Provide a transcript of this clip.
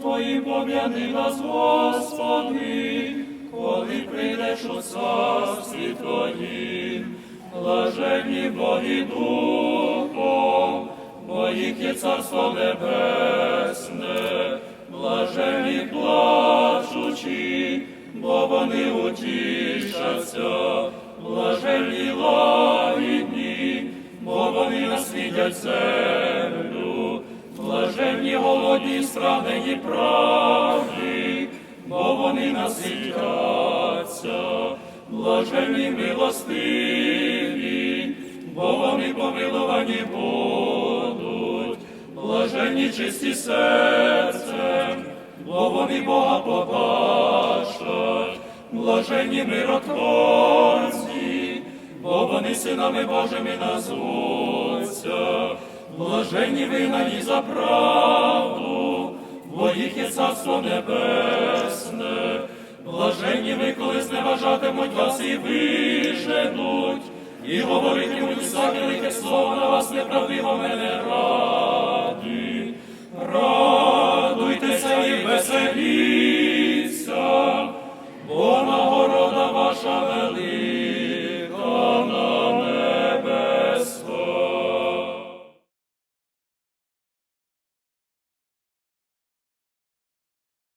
Твоїм пом'яни нас, Господи, коли прийдеш у царстві Твоїм, блаженні Боги Духом, бо їх є царство небесне, блаженні плачучі, бо вони утішаться, блаженні лагідні, бо вони наслідять землю, голодні, страдені правді, бо вони наситяться, блаженні милостиві, бо вони помилувані будуть, блаженні чисті серцем, бо вони Бога побачать, блаженні миротворці, бо вони синами Божими назвуться, блаженні вигнані за правду, бо їх є царство небесне, блаженні ви, коли зневажатимуть вас і виженуть, і говоритимуть всяке лихе слово на вас неправдиво мене раді. Радуйтеся і веселіться, бо нагорода ваша велика.